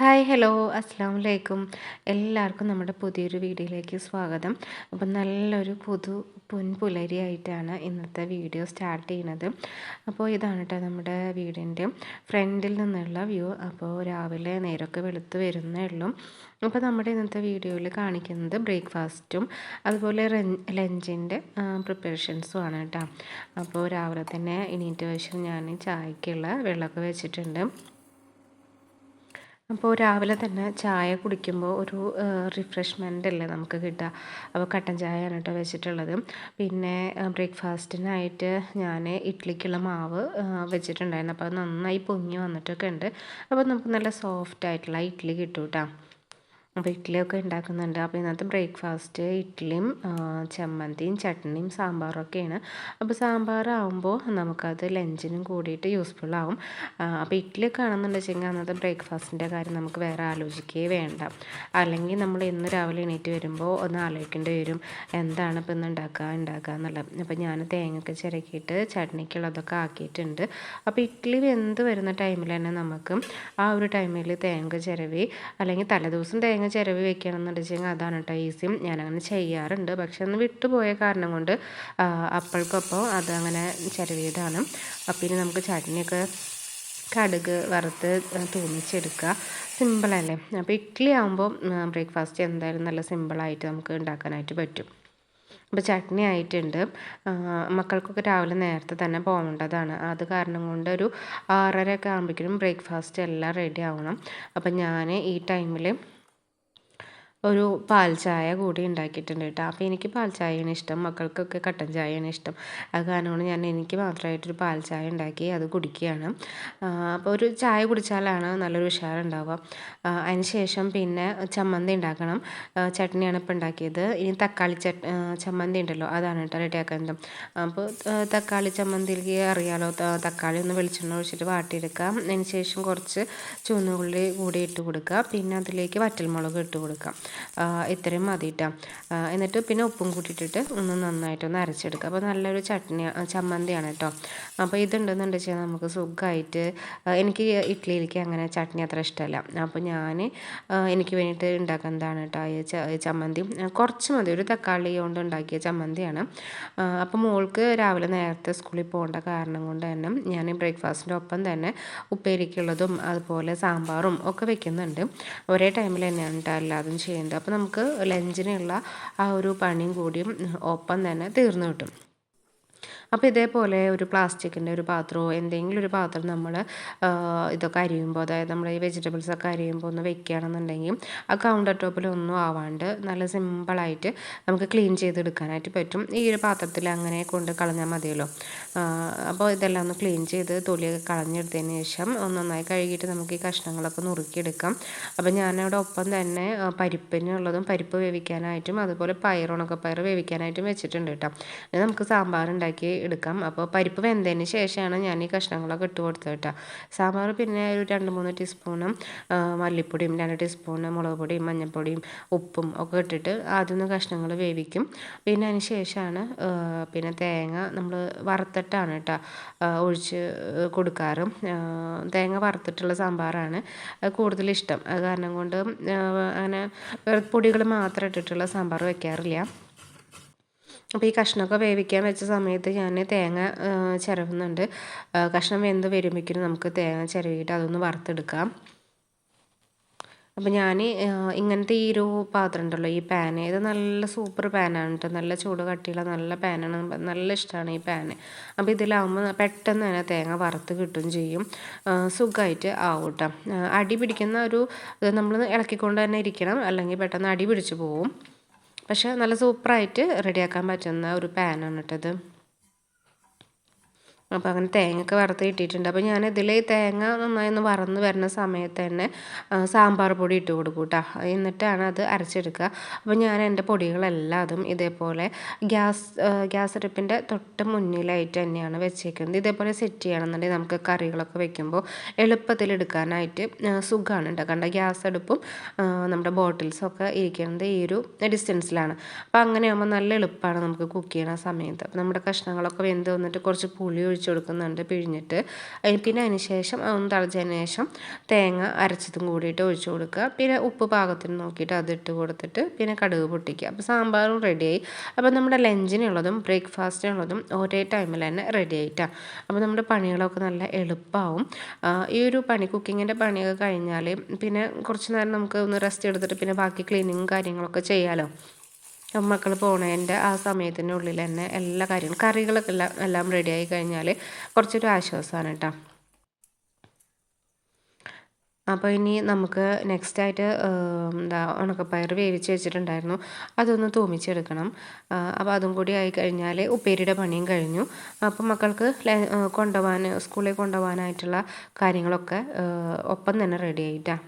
Hi hello അസ്സാം വലൈക്കും എല്ലാവർക്കും നമ്മുടെ പുതിയൊരു വീഡിയോയിലേക്ക് സ്വാഗതം. അപ്പം നല്ലൊരു പുതു പൊൻപുലരിയായിട്ടാണ് ഇന്നത്തെ വീഡിയോ സ്റ്റാർട്ട് ചെയ്യുന്നത്. അപ്പോൾ ഇതാണ് കേട്ടോ നമ്മുടെ വീടിന്റെ ഫ്രണ്ടിൽ നിന്നുള്ള വ്യൂ. അപ്പോൾ രാവിലെ നേരമൊക്കെ വെളുത്ത് വരുന്നേ ഉള്ളൂ. അപ്പോൾ നമ്മുടെ ഇന്നത്തെ വീഡിയോയിൽ കാണിക്കുന്നത് ബ്രേക്ക്ഫാസ്റ്റും അതുപോലെ ലഞ്ചിന്റെ പ്രിപ്പറേഷൻസും ആണ് കേട്ടോ അപ്പോൾ രാവിലെ തന്നെ എണീറ്റ് വശം ഞാൻ ചായക്കുള്ള വെള്ളമൊക്കെ വെച്ചിട്ടുണ്ട്. അപ്പോൾ രാവിലെ തന്നെ ചായ കുടിക്കുമ്പോൾ ഒരു റിഫ്രഷ്മെന്റ് അല്ലേ നമുക്ക് കിട്ടുക അപ്പോൾ കട്ടൻ ചായയാണ് കേട്ടോ വെച്ചിട്ടുള്ളത്. പിന്നെ ബ്രേക്ക്ഫാസ്റ്റിനായിട്ട് ഞാൻ ഇഡ്ഡലിക്കുള്ള മാവ് വെച്ചിട്ടുണ്ടായിരുന്നു. അപ്പോൾ അത് നന്നായി പൊങ്ങി വന്നിട്ടൊക്കെ ഉണ്ട്. അപ്പോൾ നമുക്ക് നല്ല സോഫ്റ്റ് ആയിട്ടുള്ള ഇഡ്ഡലി കിട്ടും കേട്ടോ അപ്പോൾ ഉണ്ടാക്കുന്നുണ്ട് അപ്പോൾ ഇന്നത്തെ ബ്രേക്ക്ഫാസ്റ്റ് ഇഡ്ഡലിയും ചമ്മന്തിയും ചട്നിയും സാമ്പാറും ഒക്കെയാണ്. അപ്പോൾ സാമ്പാറാകുമ്പോൾ നമുക്കത് ലഞ്ചിനും കൂടിയിട്ട് യൂസ്ഫുൾ ആവും. അപ്പോൾ ഇഡ്ഡലിയൊക്കെ ആണെന്നുണ്ടെങ്കിൽ അന്നത്തെ ബ്രേക്ക്ഫാസ്റ്റിന്റെ കാര്യം നമുക്ക് വേറെ ആലോചിക്കുകയേ വേണ്ട. അല്ലെങ്കിൽ നമ്മൾ ഇന്ന് രാവിലെ എണീറ്റ് വരുമ്പോൾ ഒന്ന് ആലോചിക്കേണ്ടി വരും. എന്താണ് ഇപ്പോൾ ഇന്ന് ഉണ്ടാക്കുക ഉണ്ടാക്കുക എന്നുള്ളത്. അപ്പോൾ ഞാൻ തേങ്ങയൊക്കെ ചിരക്കിയിട്ട് ചട്നിക്കുള്ളതൊക്കെ ആക്കിയിട്ടുണ്ട്. അപ്പോൾ ഇഡ്ഡലി വെന്ത് വരുന്ന ടൈമിൽ തന്നെ നമുക്ക് ആ ഒരു ടൈമിൽ തേങ്ങ ചിരവി അല്ലെങ്കിൽ തലേദിവസം തേങ്ങ ചിരവി വെച്ചാൽ അതാണ് കേട്ടോ ഈസി ഞാനങ്ങനെ ചെയ്യാറുണ്ട്. പക്ഷെ ഒന്ന് വിട്ടുപോയ കാരണം കൊണ്ട് അപ്പോഴേക്കപ്പോൾ അതങ്ങനെ ചിരവിയതാണ്. അപ്പം ഇനി നമുക്ക് ചട്നിയൊക്കെ കടുക് വറുത്ത് തൂമിച്ചെടുക്കുക സിമ്പിളല്ലേ അപ്പോൾ ഇഡ്ഡലി ആകുമ്പോൾ ബ്രേക്ക്ഫാസ്റ്റ് എന്തായാലും നല്ല സിമ്പിളായിട്ട് നമുക്ക് ഉണ്ടാക്കാനായിട്ട് പറ്റും. അപ്പോൾ ചട്നി ആയിട്ടുണ്ട്. മക്കൾക്കൊക്കെ രാവിലെ നേരത്തെ തന്നെ പോകേണ്ടതാണ്. അത് കാരണം കൊണ്ട് ഒരു ആറര ഒക്കെ ആകുമ്പോഴേക്കും ബ്രേക്ക്ഫാസ്റ്റ് എല്ലാം റെഡി ആവണം. അപ്പം ഞാൻ ഈ ടൈമിൽ ഒരു പാൽ ചായ കൂടി ഉണ്ടാക്കിയിട്ടുണ്ട് കേട്ടോ. അപ്പോൾ എനിക്ക് പാൽ ചായയാണ് ഇഷ്ടം. മക്കൾക്കൊക്കെ കട്ടൻ ചായയാണ് ഇഷ്ടം. അത് കാരണമാണ് ഞാൻ എനിക്ക് മാത്രമായിട്ടൊരു പാൽ ചായ ഉണ്ടാക്കി അത് കുടിക്കുകയാണ്. അപ്പോൾ ഒരു ചായ കുടിച്ചാലാണ് നല്ലൊരു ഉഷാറുണ്ടാവുക. അതിന് ശേഷം പിന്നെ ചമ്മന്തി ഉണ്ടാക്കണം. ചട്നിയാണ് ഇപ്പോൾ ഉണ്ടാക്കിയത്. ഇനി തക്കാളി ചട് ചമ്മന്തി ഉണ്ടല്ലോ അതാണ് കേട്ടോ റെഡിയാക്കുന്നത് അപ്പോൾ തക്കാളി ചമ്മന്തിയിലേക്ക് അറിയാലോ. തക്കാളി ഒന്ന് വെളിച്ചെണ്ണ ഒഴിച്ചിട്ട് വാട്ടിയെടുക്കാം അതിന് ശേഷം കുറച്ച് ചുവന്നുള്ളി കൂടി ഇട്ട് കൊടുക്കുക. പിന്നെ അതിലേക്ക് വറ്റൽമുളക് ഇട്ട് കൊടുക്കാം ഇത്രയും മതി കേട്ടോ എന്നിട്ട് പിന്നെ ഉപ്പും കൂട്ടിയിട്ടിട്ട് ഒന്ന് നന്നായിട്ടൊന്ന് അരച്ചെടുക്കുക അപ്പോൾ നല്ലൊരു ചട്നി ചമ്മന്തിയാണ് കേട്ടോ അപ്പോൾ ഇതുണ്ടെന്നുണ്ട് വെച്ചാൽ നമുക്ക് സുഖമായിട്ട് എനിക്ക് ഇഡ്ഡലിയിലേക്ക് അങ്ങനെ ചട്നി അത്ര ഇഷ്ടമല്ല അപ്പോൾ ഞാൻ എനിക്ക് വേണ്ടിയിട്ട് ഉണ്ടാക്കുന്നതാണ് കേട്ടോ ഈ ചമ്മന്തി. കുറച്ച് മതി. ഒരു തക്കാളി കൊണ്ട് ഉണ്ടാക്കിയ ചമ്മന്തിയാണ്. അപ്പോൾ മോൾക്ക് രാവിലെ നേരത്തെ സ്കൂളിൽ പോകേണ്ട കാരണം കൊണ്ട് തന്നെ ഞാൻ ബ്രേക്ക്ഫാസ്റ്റിന്റെ ഒപ്പം തന്നെ ഉപ്പേരിക്കുള്ളതും അതുപോലെ സാമ്പാറും ഒക്കെ വെക്കുന്നുണ്ട്. ഒരേ ടൈമിൽ തന്നെയാണ് കേട്ടോ എല്ലാതും ചെയ്യുന്നത്. ചെയ്യുന്നുണ്ട് അപ്പോൾ നമുക്ക് ലഞ്ചിനുള്ള ആ ഒരു പണിയും കൂടിയും ഒപ്പം തന്നെ തീർന്നു കിട്ടും. അപ്പോൾ ഇതേപോലെ ഒരു പ്ലാസ്റ്റിക്കിന്റെ ഒരു പാത്രമോ എന്തെങ്കിലും ഒരു പാത്രം നമ്മൾ ഇതൊക്കെ അരിയുമ്പോൾ അതായത് നമ്മൾ ഈ വെജിറ്റബിൾസ് ഒക്കെ അരിയുമ്പോൾ ഒന്ന് വെക്കുകയാണെന്നുണ്ടെങ്കിൽ ആ കൗണ്ടർ ടോപ്പിൽ ഒന്നും ആവാണ്ട് നല്ല സിമ്പിളായിട്ട് നമുക്ക് ക്ലീൻ ചെയ്തെടുക്കാനായിട്ട് പറ്റും. ഈ ഒരു പാത്രത്തിൽ അങ്ങനെ കൊണ്ട് കളഞ്ഞാൽ മതിയല്ലോ. അപ്പോൾ ഇതെല്ലാം ഒന്ന് ക്ലീൻ ചെയ്ത് തൊലിയൊക്കെ കളഞ്ഞെടുത്തതിന് ശേഷം ഒന്ന് നന്നായി കഴുകിയിട്ട് നമുക്ക് ഈ കഷ്ണങ്ങളൊക്കെ നുറുക്കിയെടുക്കാം. അപ്പോൾ ഞാനവിടെ ഒപ്പം തന്നെ പരിപ്പിനുള്ളതും പരിപ്പ് വേവിക്കാനായിട്ടും അതുപോലെ പയർ പയർ വേവിക്കാനായിട്ടും വെച്ചിട്ടുണ്ട് കേട്ടോ. നമുക്ക് സാമ്പാർ ഉണ്ടാക്കി എടുക്കാം. അപ്പോൾ പരിപ്പ് വെന്തതിന് ശേഷമാണ് ഞാൻ ഈ കഷ്ണങ്ങളൊക്കെ ഇട്ട് കൊടുത്തത് സാമ്പാർ പിന്നെ ഒരു രണ്ട് മൂന്ന് ടീസ്പൂണും മല്ലിപ്പൊടിയും രണ്ട് ടീസ്പൂണ് മുളക് പൊടിയും മഞ്ഞൾപ്പൊടിയും ഉപ്പും ഒക്കെ ഇട്ടിട്ട് ആദ്യം ഒന്ന് കഷ്ണങ്ങൾ വേവിക്കും. പിന്നെ അതിന് ശേഷമാണ് പിന്നെ തേങ്ങ നമ്മൾ വറുത്തിട്ടാണ് കേട്ടോ ഒഴിച്ച് കൊടുക്കാറ്. തേങ്ങ വറുത്തിട്ടുള്ള സാമ്പാറാണ് കൂടുതൽ ഇഷ്ടം അത് കാരണം കൊണ്ട് അങ്ങനെ പൊടികൾ മാത്രം ഇട്ടിട്ടുള്ള സാമ്പാർ വയ്ക്കാറില്ല അപ്പോൾ ഈ കഷ്ണമൊക്കെ വേവിക്കാൻ വെച്ച സമയത്ത് ഞാൻ തേങ്ങ ചിരവുന്നുണ്ട്. കഷ്ണം വെന്ത് വരുമ്പോഴേക്കും നമുക്ക് തേങ്ങ ചിരവിയിട്ട് അതൊന്ന് വറുത്തെടുക്കാം. അപ്പോൾ ഞാൻ ഇങ്ങനത്തെ ഈ ഒരു പാത്രം ഉണ്ടല്ലോ ഈ പാൻ. ഇത് നല്ല സൂപ്പർ പാനാണ് കേട്ടോ. നല്ല ചൂട് കട്ടിയുള്ള നല്ല പാനാണ് നല്ല ഇഷ്ടമാണ് ഈ പാന് അപ്പോൾ ഇതിലാവുമ്പോൾ പെട്ടെന്ന് തന്നെ തേങ്ങ വറുത്ത് കിട്ടും ചെയ്യും. സുഖമായിട്ട് ആവും അടി പിടിക്കുന്ന ഒരു നമ്മൾ ഇളക്കിക്കൊണ്ട് തന്നെ ഇരിക്കണം. അല്ലെങ്കിൽ പെട്ടെന്ന് അടി പിടിച്ച് പോവും. പക്ഷേ നല്ല സൂപ്പറായിട്ട് റെഡിയാക്കാൻ പറ്റുന്ന ഒരു പാനാണ് കേട്ടത് അപ്പോൾ അങ്ങനെ തേങ്ങയൊക്കെ വറുത്ത് കിട്ടിയിട്ടുണ്ട് അപ്പോൾ ഞാൻ ഇതിൽ തേങ്ങ നന്നായി ഒന്ന് വറന്ന് വരുന്ന സമയത്ത് തന്നെ സാമ്പാർ പൊടി ഇട്ട് കൊടുക്കും കേട്ടോ എന്നിട്ടാണ് അത് അരച്ചെടുക്കുക. അപ്പോൾ ഞാൻ എന്റെ പൊടികളെല്ലാം അതും ഇതേപോലെ ഗ്യാസ് ഗ്യാസ് അടുപ്പിന്റെ തൊട്ട് മുന്നിലായിട്ട് തന്നെയാണ് വെച്ചേക്കുന്നത്. ഇതേപോലെ സെറ്റ് ചെയ്യണമെന്നുണ്ടെങ്കിൽ നമുക്ക് കറികളൊക്കെ വെക്കുമ്പോൾ എളുപ്പത്തിൽ എടുക്കാനായിട്ട് സുഖമാണ് കേട്ടോ കണ്ട ഗ്യാസ് അടുപ്പും നമ്മുടെ ബോട്ടിൽസൊക്കെ ഇരിക്കുന്നത് ഈ ഒരു ഡിസ്റ്റൻസിലാണ്. അപ്പോൾ അങ്ങനെയാകുമ്പോൾ നല്ല എളുപ്പമാണ് നമുക്ക് കുക്ക് ചെയ്യണ സമയത്ത്. നമ്മുടെ കഷ്ണങ്ങളൊക്കെ വെന്ത് വന്നിട്ട് കുറച്ച് പുളി ഒഴിച്ചു കൊടുക്കുന്നുണ്ട് പിഴിഞ്ഞിട്ട്. പിന്നെ അതിന് ശേഷം ഒന്ന് തിളച്ചതിന് ശേഷം തേങ്ങ അരച്ചതും കൂടിയിട്ട് ഒഴിച്ചു കൊടുക്കുക. പിന്നെ ഉപ്പ് പാകത്തിന് നോക്കിയിട്ട് അതിട്ട് കൊടുത്തിട്ട് പിന്നെ കടുക് പൊട്ടിക്കുക. അപ്പോൾ സാമ്പാറും റെഡിയായി അപ്പോൾ നമ്മുടെ ലഞ്ചിനുള്ളതും ബ്രേക്ക്ഫാസ്റ്റിനുള്ളതും ഒരേ ടൈമിൽ തന്നെ റെഡി ആയിട്ടാണ് അപ്പോൾ നമ്മുടെ പണികളൊക്കെ നല്ല എളുപ്പമാവും ഈ ഒരു പണി കുക്കിങ്ങിന്റെ പണിയൊക്കെ കഴിഞ്ഞാൽ പിന്നെ കുറച്ച് നേരം നമുക്ക് ഒന്ന് റെസ്റ്റ് എടുത്തിട്ട് പിന്നെ ബാക്കി ക്ലീനിങ്ങും കാര്യങ്ങളൊക്കെ ചെയ്യാമല്ലോ മക്കൾ പോണതിന്റെ ആ സമയത്തിനുള്ളിൽ തന്നെ എല്ലാ കാര്യങ്ങളും കറികളൊക്കെ എല്ലാം എല്ലാം റെഡിയായി കഴിഞ്ഞാൽ കുറച്ചൊരു ആശ്വാസമാണ് കേട്ടോ അപ്പോൾ ഇനി നമുക്ക് നെക്സ്റ്റ് ആയിട്ട് എന്താ ഉണക്കപ്പയർ വേവിച്ച് വെച്ചിട്ടുണ്ടായിരുന്നു. അതൊന്ന് തൂമിച്ചെടുക്കണം. അപ്പോൾ അതും കൂടി ആയി കഴിഞ്ഞാൽ ഉപ്പേരിയുടെ പണിയും കഴിഞ്ഞു. അപ്പോൾ മക്കൾക്ക് കൊണ്ടുപോകാൻ സ്കൂളിൽ കൊണ്ടുപോകാനായിട്ടുള്ള കാര്യങ്ങളൊക്കെ ഒപ്പം തന്നെ റെഡി ആയിട്ടാണ്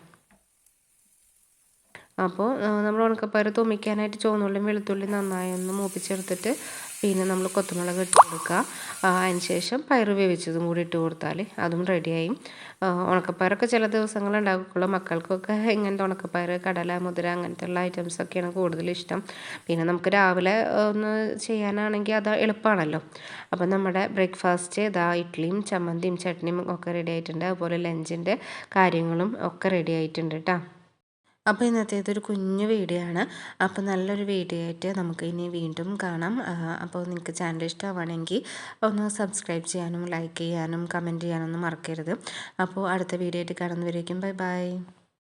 അപ്പോൾ നമ്മൾ ഉണക്കപ്പയർ തുമ്മിക്കാനായിട്ട് ചുവന്നുള്ളിയും വെളുത്തുള്ളി നന്നായി ഒന്ന് മൂപ്പിച്ചെടുത്തിട്ട് പിന്നെ നമ്മൾ കൊത്തമുളക് ഇട്ട് കൊടുക്കുക. അതിന് ശേഷം പയർ വേവിച്ചതും കൂടി ഇട്ട് കൊടുത്താൽ അതും റെഡിയായി. ഉണക്കപ്പയറൊക്കെ ചില ദിവസങ്ങൾ ഉണ്ടാക്കുള്ളൂ മക്കൾക്കൊക്കെ ഇങ്ങനത്തെ ഉണക്കപ്പയർ കടല മുതിര അങ്ങനത്തെ ഉള്ള ഐറ്റംസൊക്കെയാണ് കൂടുതൽ ഇഷ്ടം. പിന്നെ നമുക്ക് രാവിലെ ഒന്ന് ചെയ്യാനാണെങ്കിൽ അത് എളുപ്പമാണല്ലോ. അപ്പം നമ്മുടെ ബ്രേക്ക്ഫാസ്റ്റ് ഇതാ ഇഡ്ഡലിയും ചമ്മന്തിയും ചട്നിയും ഒക്കെ റെഡി ആയിട്ടുണ്ട്. അതുപോലെ ലഞ്ചിന്റെ കാര്യങ്ങളും ഒക്കെ റെഡി ആയിട്ടുണ്ട് കേട്ടോ അപ്പോൾ ഇന്നത്തേതൊരു കുഞ്ഞു വീഡിയോ ആണ്. അപ്പോൾ നല്ലൊരു വീഡിയോ ആയിട്ട് നമുക്ക് ഇനി വീണ്ടും കാണാം. അപ്പോൾ നിങ്ങൾക്ക് ചാനൽ ഇഷ്ടമാണെങ്കിൽ ഒന്ന് സബ്സ്ക്രൈബ് ചെയ്യാനും ലൈക്ക് ചെയ്യാനും കമന്റ് ചെയ്യാനൊന്നും മറക്കരുത്. അപ്പോൾ അടുത്ത വീഡിയോ ആയിട്ട് കാണുന്നവരേക്കും ബൈ ബൈ